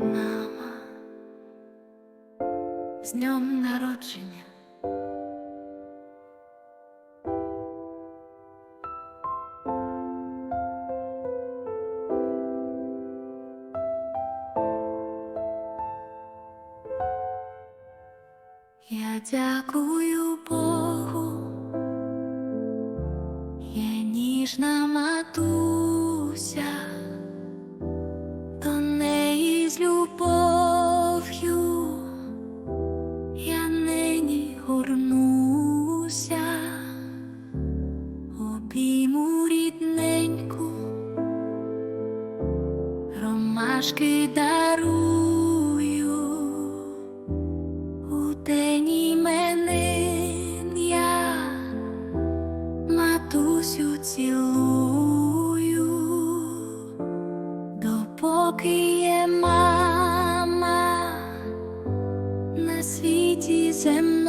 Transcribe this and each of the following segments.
Мама, з днем народження. Я дякую Богу, ромашки дарую. У день іменин я матусю цілую, допоки є мама на світі земному,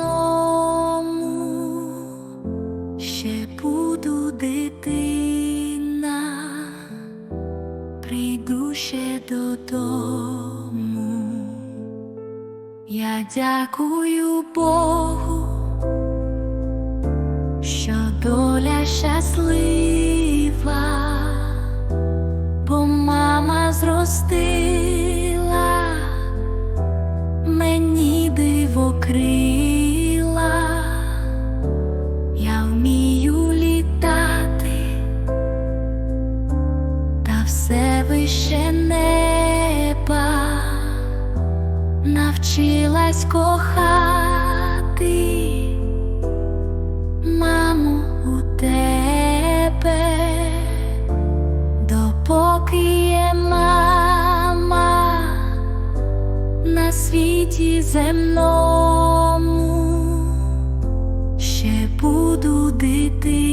прийду ще додому. Я дякую Богу, що доля щаслива, бо мама зростила мені диво крила, вище неба навчилась кохати, маму у тебе, допоки є мама на світі земному, ще буду дитина,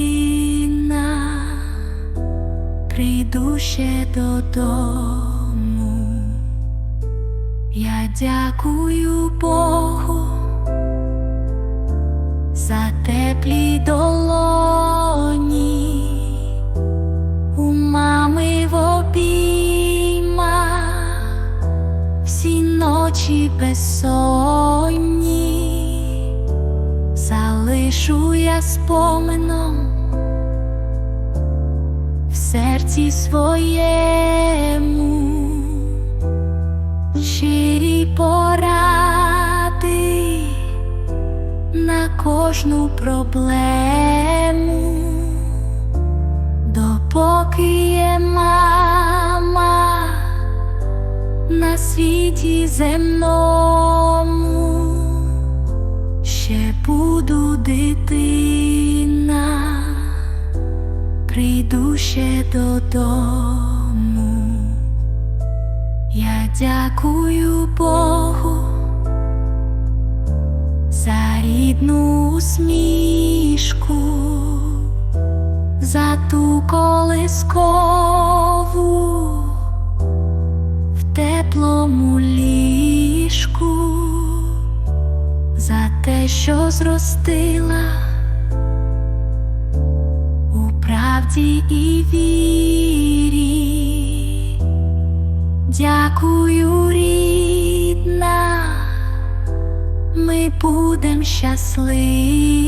прийду ще додому. Я дякую Богу за теплі долоні у мами в обіймах всі ночі безсонні залишу я споменом в серці своєму. Щирі поради на кожну проблему, допоки є мама на світі земному, ще буду дитина, прийду ще додому. Я дякую Богу за рідну усмішку, за ту колискову в теплому ліжку, за те, що зростила правді і вірі. Дякую, рідна, ми будем щасливі,